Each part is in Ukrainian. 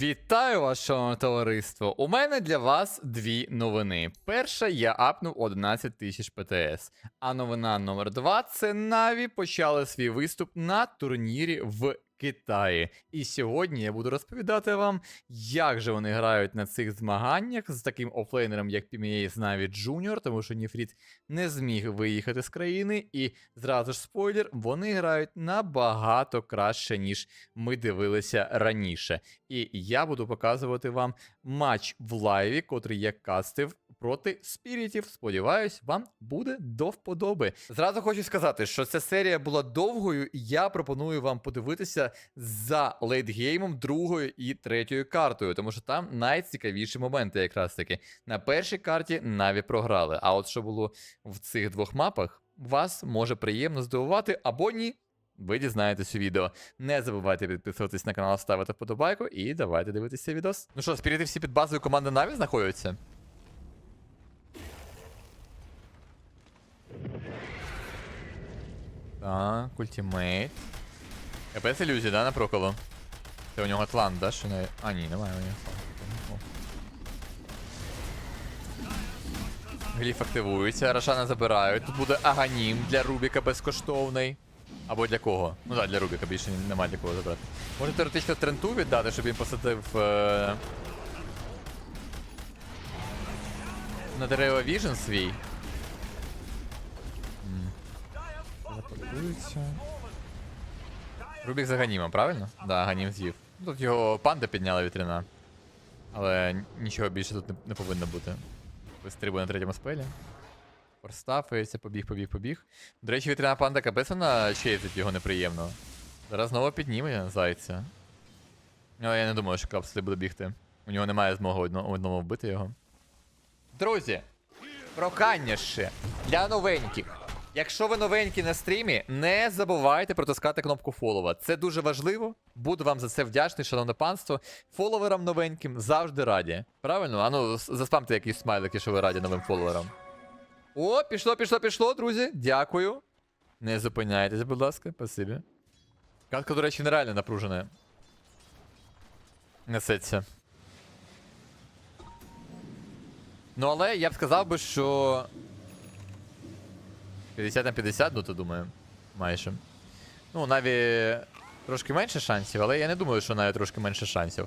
Вітаю вас, шановне товариство! У мене для вас дві новини. Перша, я апнув 11 тисяч ПТС. А новина номер два це Наві почали свій виступ на турнірі в Китаї. І сьогодні я буду розповідати вам, як же вони грають на цих змаганнях з таким офлейнером, як PMA Наві Junior, тому що Ніфріт не зміг виїхати з країни. І зразу ж спойлер, вони грають набагато краще, ніж ми дивилися раніше. І я буду показувати вам матч в лайві, котрий я кастив проти спірітів. Сподіваюсь, вам буде до вподоби. Зразу хочу сказати, що ця серія була довгою, і я пропоную вам подивитися за лейтгеймом другою і третьою картою, тому що там найцікавіші моменти, якраз таки. На першій карті Наві програли. А от що було в цих двох мапах, вас може приємно здивувати або ні. Ви дізнаєтесь у відео. Не забувайте підписуватись на канал, ставити вподобайку і давайте дивитися відос. Ну що, спіріти всі під базою команди Наві знаходяться? Так, ультимейт. КПС ілюзія, да, на проколу? Це у нього Атлант, да? Що не... А, ні, немає у нього. Гліф активується, Рошана забирають. Тут буде Аганім для Рубіка безкоштовний. Або для кого? Ну так, для Рубіка більше немає для кого забрати. Може теоретично тренту віддати, щоб він посадив. Е... На дерева Віжен свій. Запакується. Рубік за Ганімом, правильно? Да, Ганім з'їв. Ну, Тут його панда підняла вітряна. Але нічого більше тут не, повинно бути. Вистрибує на третьому спелі. Форстафується, побіг, побіг, побіг. До речі, вітряна панда капець вона чейзить його неприємно. Зараз знову підніме зайця. Ну, я не думаю, що Краб сюди буде бігти. У нього немає змоги одно- одному вбити його. Друзі, прохання ще для новеньких. Якщо ви новенькі на стрімі, не забувайте протискати кнопку фолова. Це дуже важливо. Буду вам за це вдячний, шановне панство. Фоловерам новеньким завжди раді. Правильно? Ану, с- заспамте якісь смайлики, що ви раді новим фоловерам. О, пішло, пішло, пішло, друзі. Дякую. Не зупиняйтесь, будь ласка, спасибі. Катка, до речі, нереально напружена. Несеться. Ну, але я б сказав би, що. 50 на 50, ну то думаю. Майже. Ну, Наві трошки менше шансів, але я не думаю, що Наві трошки менше шансів.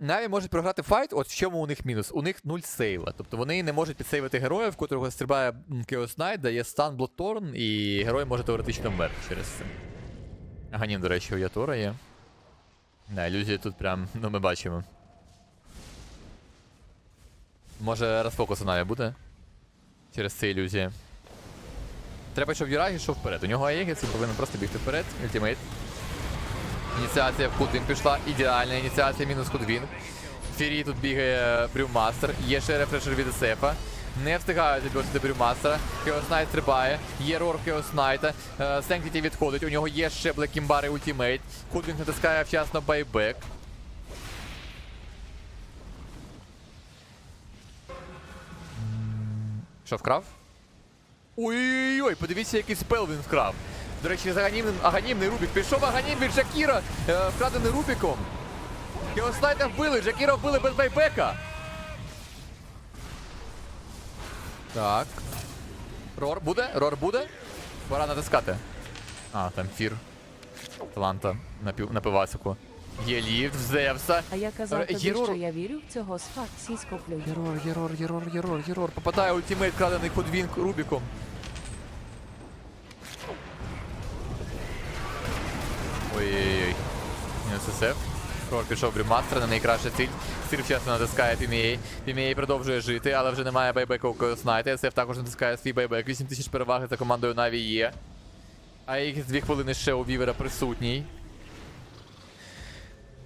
Наві можуть програти файт, от в чому у них мінус? У них нуль сейва. Тобто вони не можуть підсейвити героя, в котрого стрибає Chaos Knight, дає стан Bloodthorn, і герой може теоретично вмерти через це. Аганім, до речі, у Ятора є. Да, ілюзії тут прям, ну ми бачимо. Може розфокус у Наві буде? Через це ілюзія. Треба, щоб Юрагі йшов вперед. У нього Аєгіс, він повинен просто бігти вперед. Ультимейт. Ініціація в Кудвін пішла. Ідеальна ініціація мінус Кудвін. Фірі тут бігає Брюмастер. Є ще рефрешер від СФа. Не встигають відбити Брюмастера. Хеос Найт стрибає. Є рор Найта. Сенктіті відходить. У нього є ще Блекімбар і ультимейт. Кудвін натискає вчасно байбек. Що вкрав? Ой-ой-ой, подивіться, який спел він вкрав. До речі, з аганімним, аганімний Рубік. Пішов аганім від Джакіра, е, вкрадений Рубіком. Його снайта вбили, Джакіра вбили без байбека. Так. Рор буде? Рор буде? Пора натискати. А, там фір. Таланта на, пів. Є ліфт в Зевса. А я казав Р- тобі, Єрор- що я вірю в цього з факт сіскоплю. Єрор, Єрор, Єрор, Єрор, Єрор. Попадає ультимейт, крадений Кудвін Рубіком. Ой-ой-ой. Мінус СФ. Крор пішов Брюмастер на найкраща ціль. Сир вчасно натискає Пімієй. Пімієй продовжує жити, але вже немає байбеку у Коснайта. СФ також натискає свій байбек. 8 тисяч переваги за командою Наві є. А їх з дві хвилини ще у Вівера присутній.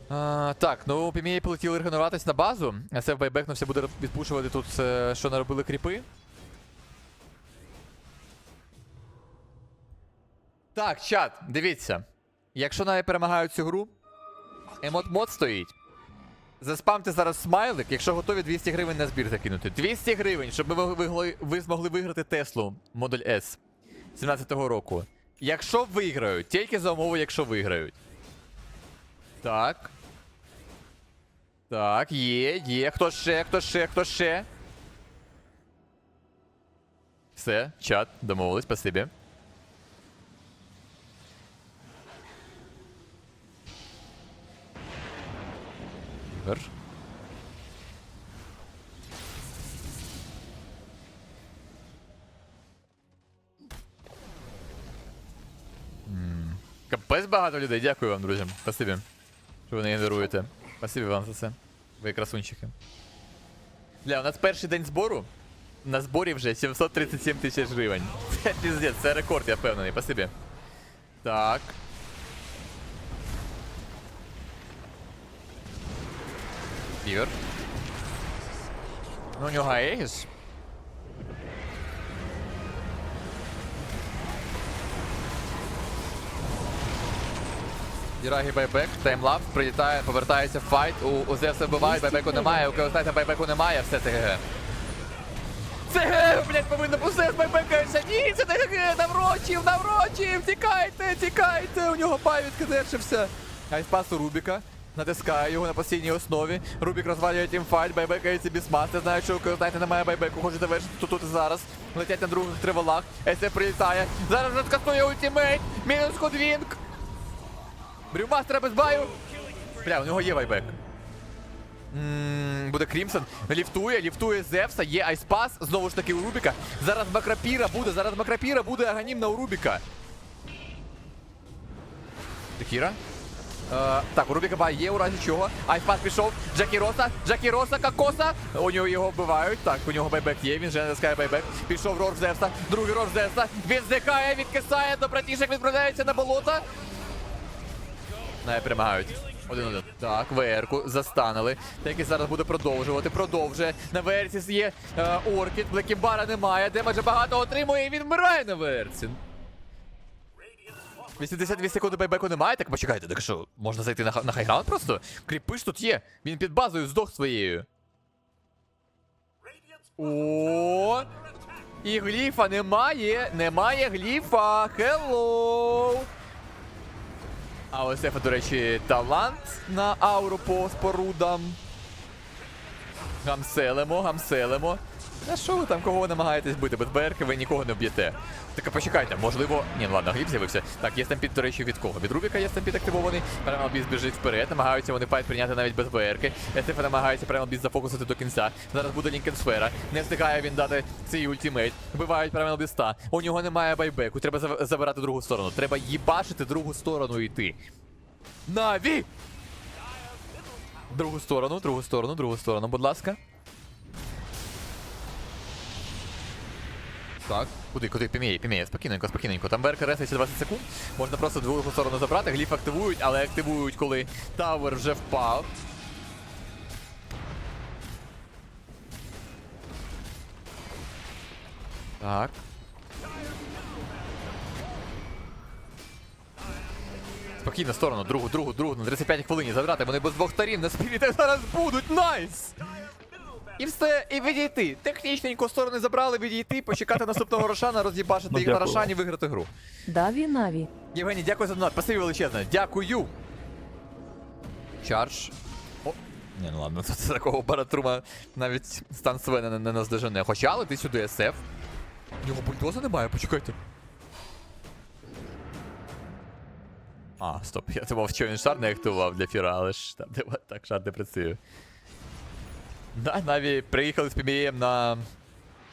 Так, ну Пімієй полетіли регенеруватись на базу. СФ байбекнувся, буде відпушувати тут, е, що наробили кріпи. Так, чат, дивіться. Якщо навіть перемагають цю гру, емот-мод стоїть. Заспамте зараз смайлик, якщо готові 200 гривень на збір закинути. 200 гривень, щоб ви, могли, ви змогли виграти Теслу Модель S 17-го року. Якщо виграють, тільки за умови, якщо виграють. Так. Так, є, є. Хто ще, хто ще, хто ще? Все, чат, домовились, спасибі. Ігор. Капець багато людей, дякую вам, друзі. Спасибі, що ви не генеруєте. Спасибі вам за це. Ви красунчики. Бля, у нас перший день збору. На зборі вже 737 тисяч гривень. Це піздець, це рекорд, я впевнений. Спасибі. Так. Ігор. Ну, у нього Аегіс. Дірагі байбек, таймлапс, прилітає, повертається в файт, у, Зевса вбивають, байбеку немає, у Кеостайта байбеку немає, все це ГГ. Це ГГ, блядь, повинно усе байбекається. Ні, це не ГГ, наврочив, наврочив, тікайте, тікайте, у нього пай відкидешився. Айспас у Рубіка. Натискає його на постійній основі. Рубік розвалює тімфайт, байбекається бісмастер. Знає, що у Кеостайта немає байбеку, хоче завершити тут, тут і зараз. Летять на других тривалах. СФ прилітає. Зараз скасує ультимейт. Мінус ходвінг. Брюмастера без баю. Бля, у нього є вайбек. Буде Крімсон. Ліфтує, ліфтує Зевса, є Айспас, знову ж таки у Рубіка. Зараз Макрапіра буде, зараз Макрапіра буде аганімна у Рубіка. Текіра. Е, так, у Рубіка бай є у разі чого. Айспас пішов. Джекі Роса, Джекі Роса, Кокоса. У нього його вбивають. Так, у нього байбек є, він вже натискає байбек. Пішов Рор Зевса, другий Рор Зевса. Він зникає, відкисає, до відправляється на болото. Не перемагають. Один-один. Так, ВР-ку застанили. Так зараз буде продовжувати. Продовжує. На Версіс є е, Оркід, Блекібара немає. Демеджа багато отримує і він вмирає на Версі. 82 секунди байбеку немає, так почекайте, так що, можна зайти на, на хайграунд просто? Кріпиш тут є. Він під базою здох своєю. О! І гліфа немає. Немає гліфа. Хеллоу! А у це, до речі, талант на ауру по спорудам. Гамселимо, гамселимо. А що ви там, кого ви намагаєтесь бити? Без БРК ви нікого не вб'єте. Так почекайте, можливо. Ні, ну ладно, гліб з'явився. Так, є стампід, до речі, від кого? Від Рубіка є стампід активований. Прямо біс біжить вперед. Намагаються вони файт прийняти навіть без БРК. СФ намагається прямо біс зафокусити до кінця. Зараз буде Лінкенсфера. Не встигає він дати цей ультимейт. Вбивають прямо біста. У нього немає байбеку. Треба забирати другу сторону. Треба їбашити другу сторону йти. Наві! Другу сторону, другу сторону, другу сторону, будь ласка. Так, куди, куди? Піміє, піміє, спокійненько, спокійненько. Там БРК ресується 20 секунд. Можна просто другу сторону забрати. Гліф активують, але активують, коли тавер вже впав. Так. Спокійно, сторону, другу, другу, другу, на 35 хвилині забрати. Вони без двох сторін на спіріти зараз будуть. Найс! І все, і відійти. Технічненько сторони забрали, відійти, почекати наступного Рошана, роз'їбашити Ну, їх на дякую. Рошані, виграти гру. Даві Наві. Євгеній, дякую за донат. Спасибі величезне. Дякую. Чардж. О, ні, ну ладно, тут такого баратрума навіть стан Свена не, не наздожене. Хоча лети сюди СФ. У нього бульдоза немає, почекайте. А, стоп, я думав, що він шар не активував для фіра, але ж там так шар не працює. Да, Наві приїхали з PBM на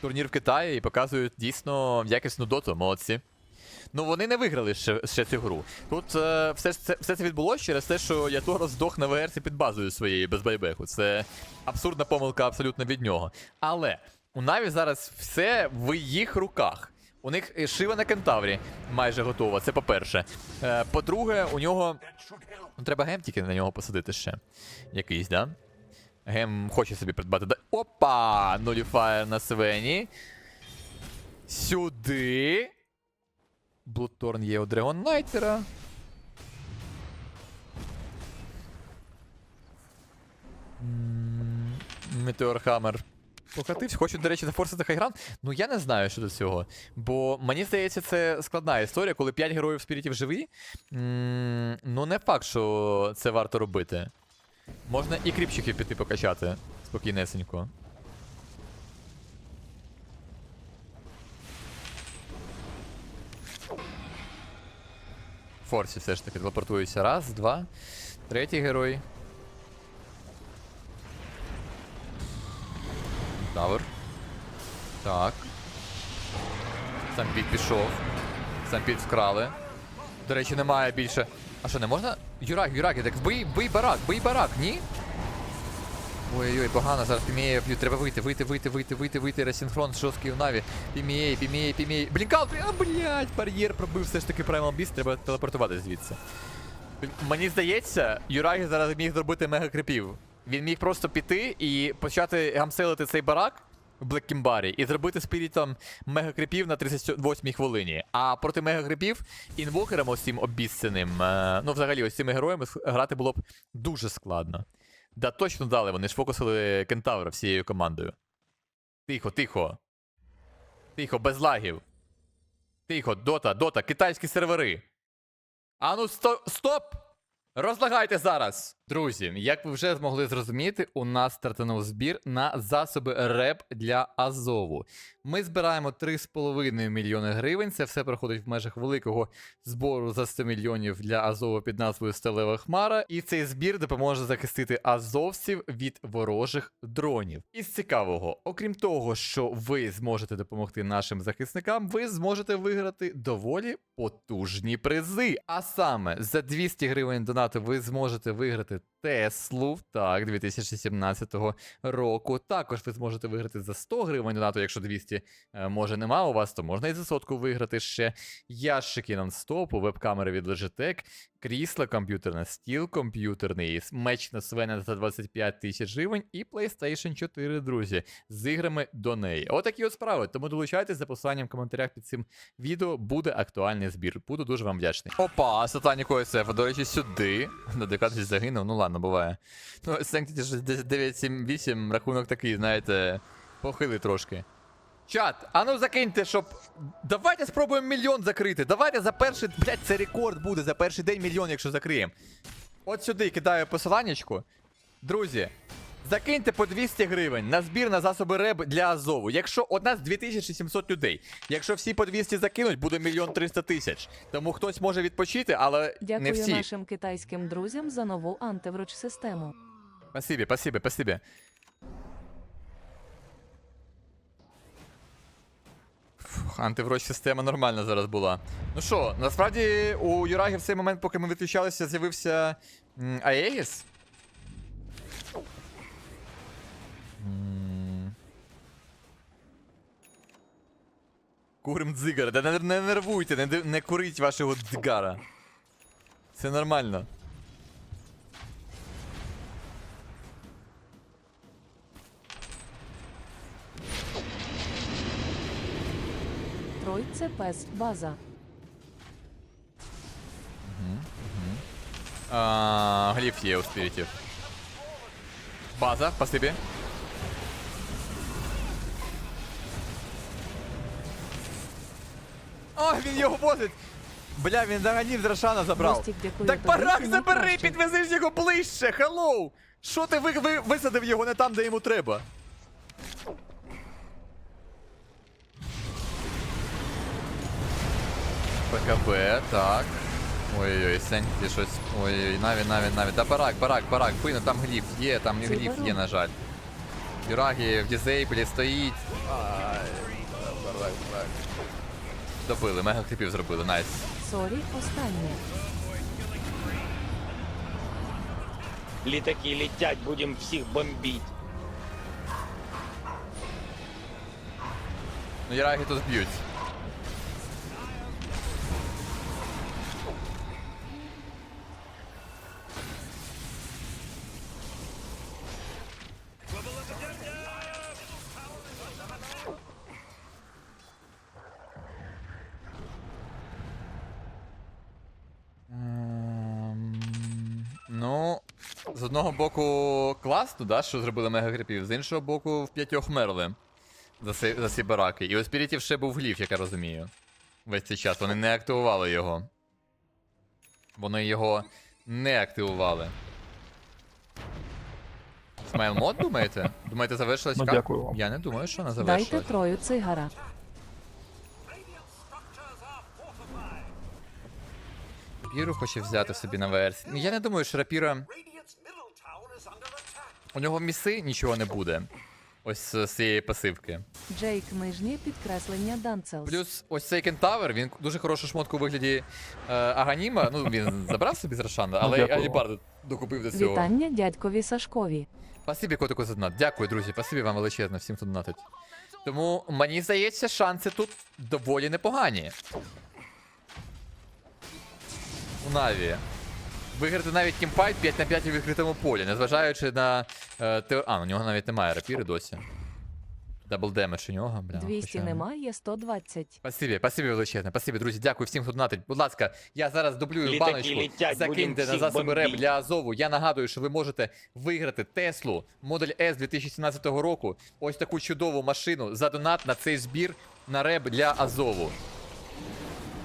турнір в Китаї і показують дійсно якісну доту, молодці. Ну вони не виграли ще, ще цю гру. Тут е, все, це, все це відбулося через те, що Яторо здох на ВРці під базою своєю без байбеку. Це абсурдна помилка абсолютно від нього. Але у Наві зараз все в їх руках. У них е, шива на кентаврі майже готова, це по-перше. Е, по-друге, у нього. Ну, треба гем тільки на нього посадити ще. Якийсь, да? Гем хоче собі придбати. Опа! Нуліфаєр на Свені. Сюди. Блудторн є у Дрегон Найтера. М, Метеор Хаммер. Покатився, хочуть, до речі, зафорсити хайграунд. Ну я не знаю щодо цього. Бо мені здається, це складна історія, коли 5 героїв спірітів живі. Ну, не факт, що це варто робити. Можна і кріпчиків піти покачати. Спокійнесенько. Форсі все ж таки телепортуюся. Раз, два. Третій герой. Тавер. Так. Сампіт пішов. Сампіт вкрали. До речі, немає більше. А що, не можна? Юрак, Юрак, так бий, бий барак, бий барак, ні? Ой-ой-ой, погано, зараз Пімієя б'ють, треба вийти, вийти, вийти, вийти, вийти, вийти, ресінхрон жорсткий в Наві. Пімієй, Пімієй, Пімієй. Блінкаут, а, блядь, бар'єр пробив все ж таки Primal Beast, треба телепортувати звідси. Мені здається, Юрагі зараз міг зробити мега крипів. Він міг просто піти і почати гамселити цей барак Блеккімбарі і зробити спірітом мега крипів на 38-й хвилині. А проти мега крипів інвокером цим обіцяним, е, ну взагалі ось цими героями грати було б дуже складно. Да точно дали, вони ж фокусили кентавра всією командою. Тихо, тихо. Тихо, без лагів. Тихо, дота, дота, китайські сервери. Ану, сто... стоп! Розлагайте зараз! Друзі, як ви вже змогли зрозуміти, у нас стартанув збір на засоби РЕП для Азову. Ми збираємо 3,5 мільйони гривень. Це все проходить в межах великого збору за 100 мільйонів для Азову під назвою Стелева Хмара. І цей збір допоможе захистити азовців від ворожих дронів. Із цікавого, окрім того, що ви зможете допомогти нашим захисникам, ви зможете виграти доволі потужні призи. А саме за 200 гривень донату ви зможете виграти that Теслу, так, 2017 року. Також ви зможете виграти за 100 гривень донату, якщо 200 е, може нема у вас, то можна і за сотку виграти ще ящики нон-стопу, веб-камери від Logitech, крісло комп'ютерне, стіл комп'ютерний, меч на Свена за 25 тисяч гривень і PlayStation 4, друзі, з іграми до неї. Отакі от справи. Тому долучайтесь за посиланням в коментарях під цим відео. Буде актуальний збір. Буду дуже вам вдячний. Опа, Сатаніко ОСФ, до речі, сюди. На декатись загинув, ну ладно, буває. Ну, Sanctity ж десь 9-7-8, рахунок такий, знаєте, похилий трошки. Чат, а ну закиньте, щоб. Давайте спробуємо мільйон закрити. Давайте за перший. Блять, це рекорд буде за перший день мільйон, якщо закриємо. От сюди кидаю посиланнячку. Друзі, закиньте по 200 гривень на збір на засоби РЕБ для Азову. Якщо от нас 2700 людей. Якщо всі по 200 закинуть, буде мільйон 300 тисяч. Тому хтось може відпочити, але не Дякую всі. нашим китайським друзям за нову антивроч систему. Спасибі, спасибі, спасибі. Антивроч система нормальна зараз була. Ну що, насправді у Юраги в цей момент, поки ми виключалися, з'явився Аегіс. М. Курим дзигара. Да не, не нервуйте, не, не куріть вашого дзигара. Це нормально. Тройце пес база. А, гліф є у спірітів. База, спасибі. О, він його возить! Бля, він заганів з Рошана забрав. Так ти забери, найкращий. підвези ж його ближче, хеллоу! Що ти ви, ви, висадив його не там, де йому треба? ПКБ, так. Ой-ой-ой, Сенті щось. Ой-ой, Наві, Наві, Наві. Та барак, барак, барак, пину, там гліф є, там Це гліф є, на жаль. Юрагі в дізейблі стоїть. Ай, барак, барак. Добили, мега кліпів зробили, найс. Сорі, останнє. Літаки летять, будемо всіх бомбить. Ну, Юрагі тут б'ють. Боку класно, да, що зробили мегагрипів, з іншого боку, в п'ятьох мерли за, ці, за ці бараки. І у спірітів ще був гліф, як я розумію. Весь цей час. Вони не активували його. Вони його не активували. Смайл мод, думаєте? Думаєте, завершилась Ну, дякую вам. Я не думаю, що вона Дайте трою цигара. Рапіру хоче взяти собі на версії. Ну, Я не думаю, що рапіра. У нього міси нічого не буде. Ось з цієї пасивки. Джейк нижнє підкреслення Данцелс. Плюс ось цей кентавр, він дуже хорошу шмотку у вигляді е, Аганіма. Ну, він забрав собі з Рошана, але дякую. Алібард докупив до цього. Вітання дядькові Сашкові. Спасибі, котику, за донат. Дякую, друзі. Спасибі вам величезно, всім, хто донатить. Тому мені здається, шанси тут доволі непогані. У Наві. Виграти навіть кімфайт 5 на 5 у відкритому полі, незважаючи на. Е, теор... А, у нього навіть немає рапіри досі. Дабл демедж у нього, бля. 200 хоча- немає, 120. Спасибі, спасибі величезне, спасибі, друзі. Дякую всім, хто донатить. Будь ласка, я зараз дублюю Літаки баночку. летять, Закиньте на всіх засоби реп для Азову. Я нагадую, що ви можете виграти Теслу модель S 2017 року. Ось таку чудову машину за донат на цей збір на реп для Азову.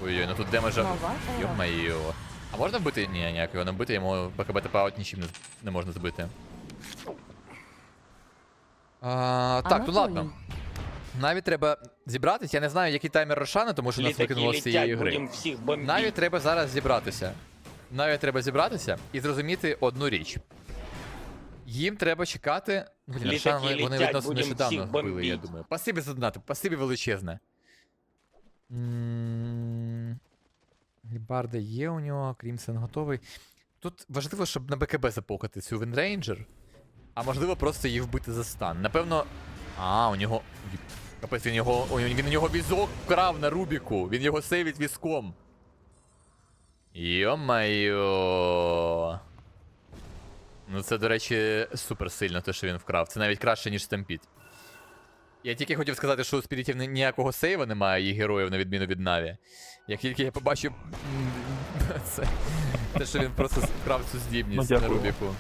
Ой-ой, ну тут демеджа. Нова ера. Йо-майо. А можна вбити? Ні, ніяк його не вбити, йому БКБ ТП аут нічим не, не можна збити. А, так, ну ладно. Навіть треба зібратися. Я не знаю, який таймер Рошана, тому що нас викинуло з цієї гри. всіх. Навіть треба зараз зібратися. Навіть треба зібратися і зрозуміти одну річ. Їм треба чекати. Блін, Літаки Рошан вони, вони відносно нещодавно вбили, я думаю. Спасибі за донати, спасибі величезне. М, Грібарда є у нього, Крімсон готовий. Тут важливо, щоб на БКБ запокати цю Вінрейнджер, а можливо просто її вбити за стан. Напевно. А, у нього. Капець, він його. Він у нього візок вкрав на Рубіку. Він його сейвить візком. Йо-майо. Ну це, до речі, супер сильно, те, що він вкрав. Це навіть краще, ніж Стампід. Я тільки хотів сказати, що у спірітів ніякого сейва немає, їх героїв, на відміну від Наві. Як тільки я побачив це, те, що він просто вкрав цю здібність Ну, на. Рубіку.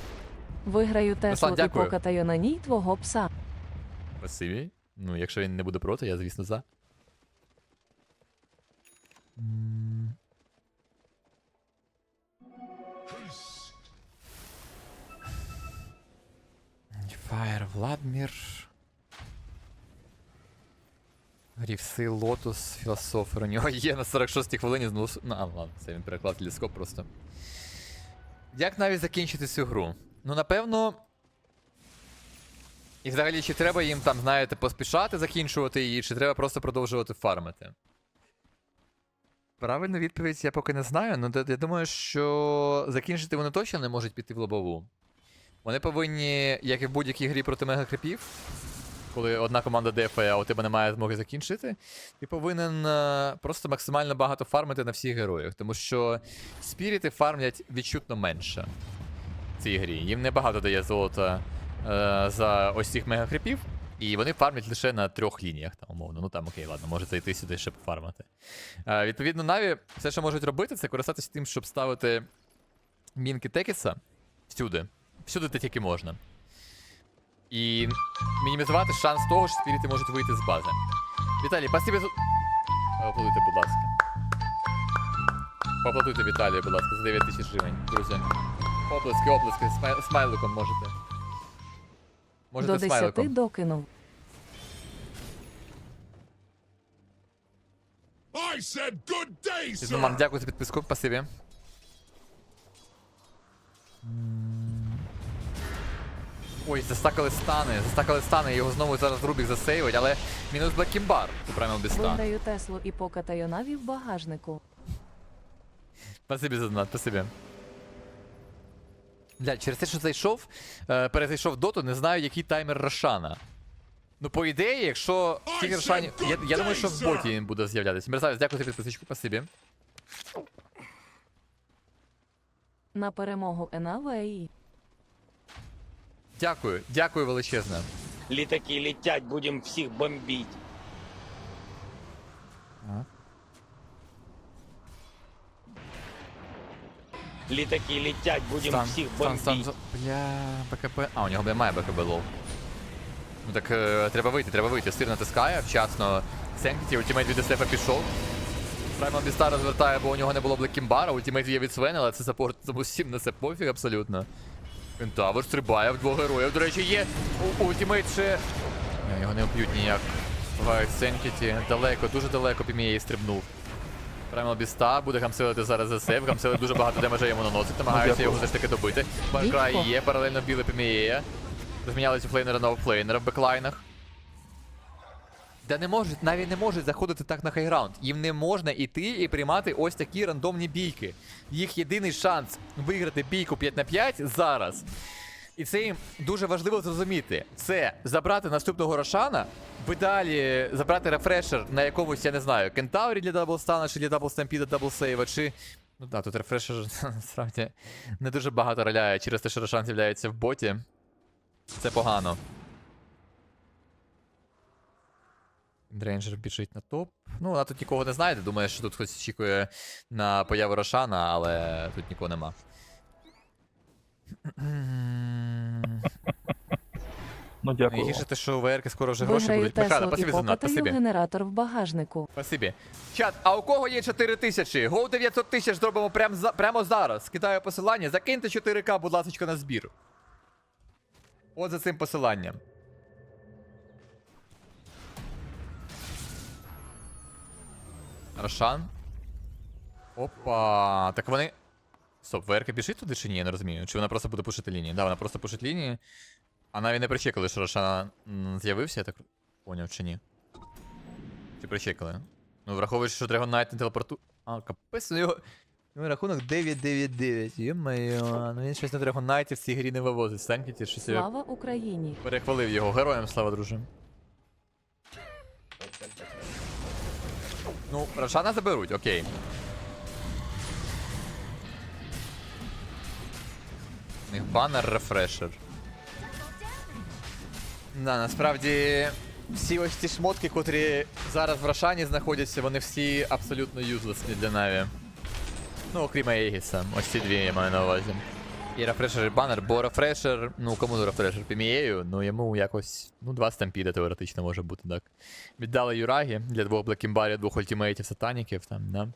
Виграю Теслу і покатаю на ній твого пса. Спасибі. Ну, якщо він не буде проти, я, звісно, за. Фаєр, Владмір. Рівси, Лотус, філософер. У нього є на 46-й хвилині знову. Ну, а, ладно, це він переклав телескоп просто. Як навіть закінчити цю гру? Ну, напевно. І взагалі, чи треба їм там, знаєте, поспішати закінчувати її, чи треба просто продовжувати фармити? Правильну відповідь я поки не знаю, але я думаю, що закінчити вони точно не можуть піти в лобову. Вони повинні, як і в будь-якій грі проти мегакрипів, коли одна команда дефає, а у тебе немає змоги закінчити, ти повинен е, просто максимально багато фармити на всіх героях, тому що спіріти фармлять відчутно менше в цій грі. Їм небагато дає золота е, за ось цих мегакрипів, і вони фармлять лише на трьох лініях, там, умовно. Ну там окей, ладно, може зайти сюди, щоб фармити. Е, відповідно, Наві все, що можуть робити, це користатися тим, щоб ставити мінки Текіса всюди. Всюди, де тільки можна. І мінімізувати шанс того, що спіріти можуть вийти з бази. Віталій, спасибі за. Поаплодуйте, будь ласка. Поаплодуйте Віталію, будь ласка, за 9 тисяч гривень, друзі. Оплески, оплески, смай- смайликом можете. Можете До 10 смайликом. докинув. I said good day, Пізно, мам, дякую за підписку, спасибі. Ой, застакали стани, застакали стани, його знову зараз Рубік засейвить, але мінус Блекімбар, це правильно без стан. Виграю Теслу і покатаю наві в багажнику. Спасибі за донат, спасибі. Бля, через те, що зайшов, е, перезайшов доту, не знаю, який таймер Рошана. Ну, по ідеї, якщо тільки Рошані. Я, я думаю, що в боті він буде з'являтися. Мерзавець, дякую за підписочку, спасибі. На перемогу НАВІ. Дякую, дякую величезне. Літаки летять, будем всіх бомбить. Літаки летять, будем Стан, всіх стан, стан, за- бля, БКБ. А, у нього немає БКБ лол. Ну так е, треба вийти, треба вийти. Стир натискає, вчасно. Сенкті, ультимейт від Естефа пішов. Праймал Біста розвертає, бо у нього не було Блекімбара, ультимейт є від Свен, але це саппорт, тому всім на це пофіг абсолютно. Кентавр стрибає в двох героїв. До речі, є ультимейт ще. Його не вб'ють ніяк. Вайт Сенкіті. Далеко, дуже далеко Пімієї стрибнув. Правильно біста, буде гамсилити зараз за сейв. Гамсили дуже багато демежа йому наносить, намагається його все ж таки добити. Банкрай є, паралельно біле Пімієя. Розмінялися флейнера на оффлейнера в беклайнах. Та не можуть, навіть не можуть заходити так на хайграунд. Їм не можна іти і приймати ось такі рандомні бійки. Їх єдиний шанс виграти бійку 5 на 5 зараз. І це їм дуже важливо зрозуміти. Це забрати наступного Рошана, в ідеалі забрати рефрешер на якомусь, я не знаю, кентаврі для даблстана, чи для даблстампіда, даблсейва, чи. Ну так, тут рефрешер насправді не дуже багато роляє через те, що Рошан з'являється в боті. Це погано. Дрейнджер біжить на топ. Ну, вона тут нікого не знайде. Думає, що тут хтось очікує на появу Рошана, але тут нікого нема. Ну, дякую. Найгірше те, що у ВРки скоро вже гроші Виграю будуть. Михайло, Теслу і спасибі за донат, покатаю спасибі. генератор в багажнику. Спасибі. Чат, а у кого є 4 тисячі? Гоу 900 тисяч зробимо прямо, за, прямо зараз. Кидаю посилання. Закиньте 4К, будь ласка, на збір. От за цим посиланням. Рошан. Опа. Так вони. Стоп, ВРК біжить туди чи ні? Я не розумію. Чи вона просто буде пушити лінії? Да, вона просто пушить лінії. А навіть не причекали, що Рошан з'явився, я так поняв чи ні. Чи причекали? Ну, враховуючи, що Dragon Knight не телепорту. А, капець, ну його. Ну, рахунок 9-9-9. Йо-моє, ну він щось на Dragon Knight в цій грі не вивозить. Станькіті, щось я Слава Україні! перехвалив його. Героям слава, друже. Ну, Рошана заберуть, окей. У них банер рефрешер. Да, насправді всі ось ці шмотки, котрі зараз в Рошані знаходяться, вони всі абсолютно юзлесні для Наві. Ну, окрім Аегіса. Ось ці дві я маю на увазі. І рефрешер і банер, бо рефрешер, ну кому рефрешер Пімією, ну йому якось, ну, два стампіда теоретично може бути, так. Віддали Юрагі для двох Блекімбарів, двох ультимейтів сатаніків там, да.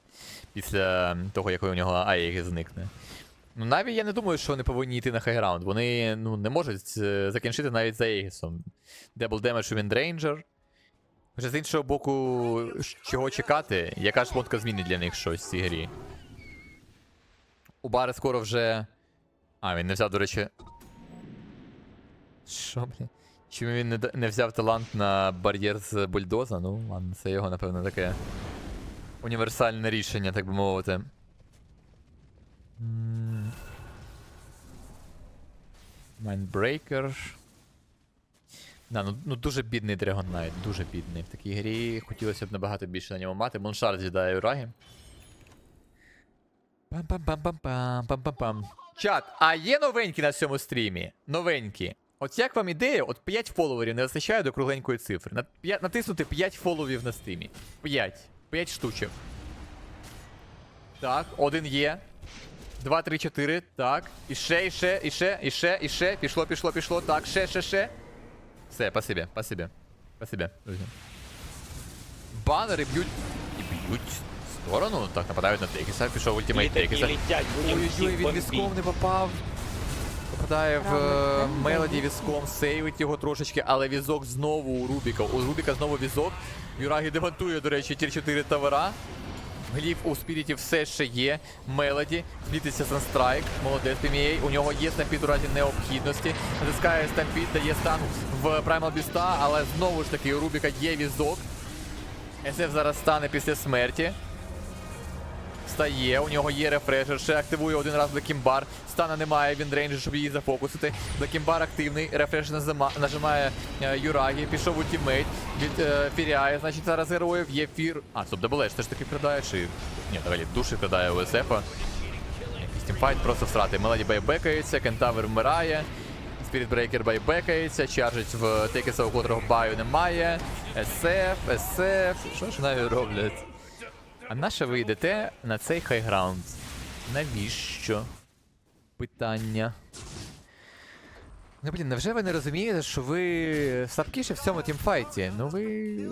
Після того, як у нього Аєгіс зникне. Ну, Наві я не думаю, що вони повинні йти на хайграунд. Вони ну, не можуть е, закінчити навіть за Егісом. Дебл демедж у Віндрейнджер. Хоча з іншого боку, чого чекати, яка шмотка змінить для них щось в цій грі. У Бари скоро вже. А, він не взяв, до речі. Що, блін? Чому він не, не взяв талант на бар'єр з бульдоза? Ну, ладно, це його, напевно, таке універсальне рішення, так би мовити. М. Да, ну, ну дуже бідний Dragon Knight, дуже бідний. В такій грі хотілося б набагато більше на ньому мати. Моншар з'їдає Ураги. Пам-пам-пам-пам-пам, пам-пам-пам. Чат, а є новенькі на цьому стрімі? Новенькі. От як вам ідея, от 5 фоловерів не вистачає до кругленької цифри. На, п'я- натиснути 5 фоловів на стрімі. 5. 5 штучок. Так, один є. Два, три, чотири. Так. І ще, і ще, і ще, і ще, і ще. Пішло, пішло, пішло. Так, ще, ще, ще. Все, спасибі, спасибі. Спасибі, друзі. Банери б'ють. І б'ють в сторону. Так, нападають на Текіса. Пішов ультимейт Текіса. Ой-ой-ой, він візком не попав. Попадає в е, мелоді візком, сейвить його трошечки, але візок знову у Рубіка. У Рубіка знову візок. Юрагі демонтує, до речі, тір 4 тавера. Гліф у спіріті все ще є. Мелоді. Злітиться Санстрайк. Молодець Пімієй. У нього є стампід у разі необхідності. Натискає стампід, дає стан в Primal Біста, але знову ж таки у Рубіка є візок. СФ зараз стане після смерті. Встає, у нього є рефрешер, ще активує один раз Блекімбар. Стана немає, він рейнджер, щоб її зафокусити. Блекімбар активний, рефрешер нажимає е, Юрагі, пішов ультимейт, від е, Фіряє, значить зараз героїв є фір. А, стоп, Дабл Едж теж таки вкрадає, чи. Ні, взагалі душі у СФа. Якийсь тімфайт просто всрати. Мелоді байбекається, Кентавр вмирає. Spirit Breaker байбекається, чаржить в Текеса, у котрого баю немає. СФ, СФ. Що ж навіть роблять? А на що ви йдете на цей хайграунд? Навіщо? Питання. Ну, блін, невже ви не розумієте, що ви слабкіше в цьому тімфайті? Ну ви.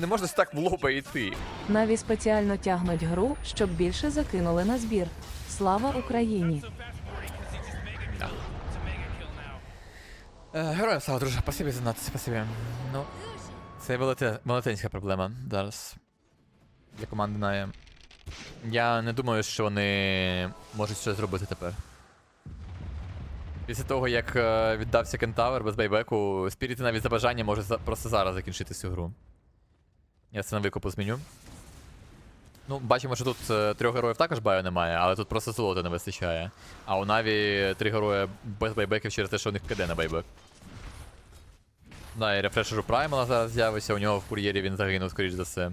Не можна так в лоба йти. Наві спеціально тягнуть гру, щоб більше закинули на збір. Слава Україні! Е, Героям слава, друже, спасибі за націю, спасибі. Ну, це велете- велетенська проблема зараз. Для команди Нає. Я не думаю, що вони можуть щось зробити тепер. Після того, як е, віддався Кентавр без байбеку, Спіріти навіть за бажання може просто зараз закінчити цю гру. Я це на викупу зміню. Ну, бачимо, що тут е, трьох героїв також баю немає, але тут просто золота не вистачає. А у Наві три герої без байбеків через те, що у них КД на байбек. Да, і рефрешеру Праймала зараз з'явиться, у нього в кур'єрі він загинув, скоріш за все.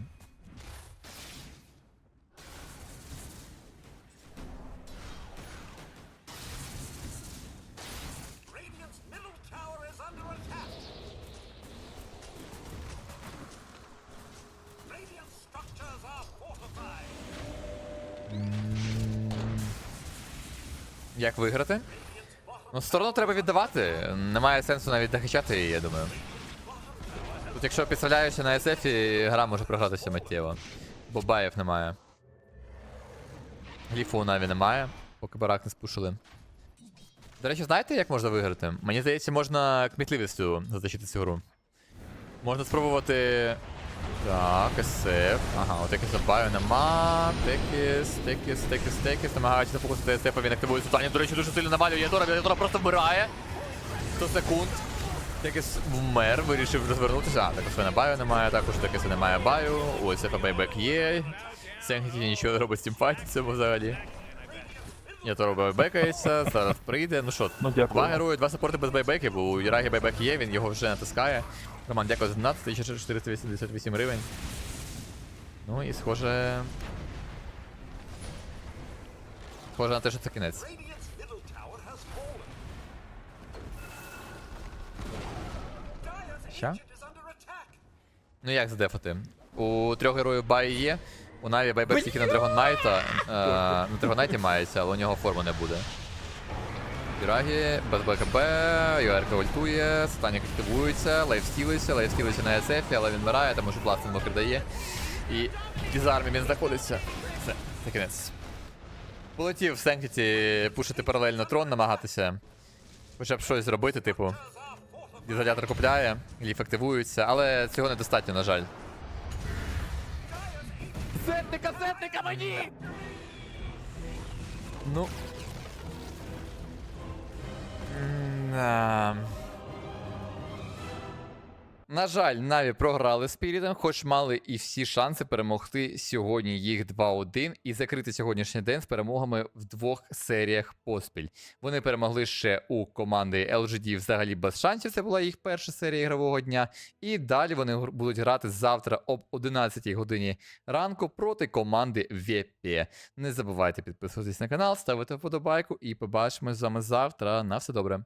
Як виграти? Ну, сторону треба віддавати. Немає сенсу навіть захищати її, я думаю. Тут, якщо підставляєшся на SF, гра може програтися миттєво. Бо баїв немає. Гліфу у Наві немає, поки барак не спушили. До речі, знаєте, як можна виграти? Мені здається, можна кмітливістю затащити цю гру. Можна спробувати. Так, SF. Ага, от якийсь забаю нема. Текіс, текіс, текіс, текіс. Намагаючись запустити SF, він активує сутані. До речі, дуже сильно намалює Ядора, Ядора просто вмирає. 100 секунд. Текіс вмер, вирішив розвернутися. А, також на баю немає, також Текіса немає баю. У SF байбек є. Сенхіті нічого не робить з тімфайтиться взагалі. Ядора байбекається, зараз прийде. Ну що, Ну, два герої, два саппорти без байбеків. У Юрагі байбек є, він його вже натискає. Роман, дякую за 12, 1488 гривень. Ну і схоже. Схоже на те, що це кінець. Ща? Ну як задефати? У трьох героїв бай є. У Наві байбек тільки на Knight. Е, на Knight мається, але у нього форми не буде. Юрагі, без БКБ, Юерка ультує, Станік активується, лайф стілиться, лайф стілиться на SF, але він вмирає, тому що Бластин мокр дає. І з армії він знаходиться. Все, це кінець. Полетів в Сенкіті пушити паралельно трон, намагатися. Хоча б щось зробити, типу. Ізолятор купляє, ліф активується, але цього недостатньо, на жаль. Сетника, сетника мені! Ну. Mm, um... На жаль, Наві програли Спірітом, хоч мали і всі шанси перемогти сьогодні їх 2-1 і закрити сьогоднішній день з перемогами в двох серіях поспіль. Вони перемогли ще у команди LGD взагалі без шансів. Це була їх перша серія ігрового дня. І далі вони будуть грати завтра об 11 годині ранку проти команди VP. Не забувайте підписуватись на канал, ставити вподобайку і побачимось з вами завтра. На все добре.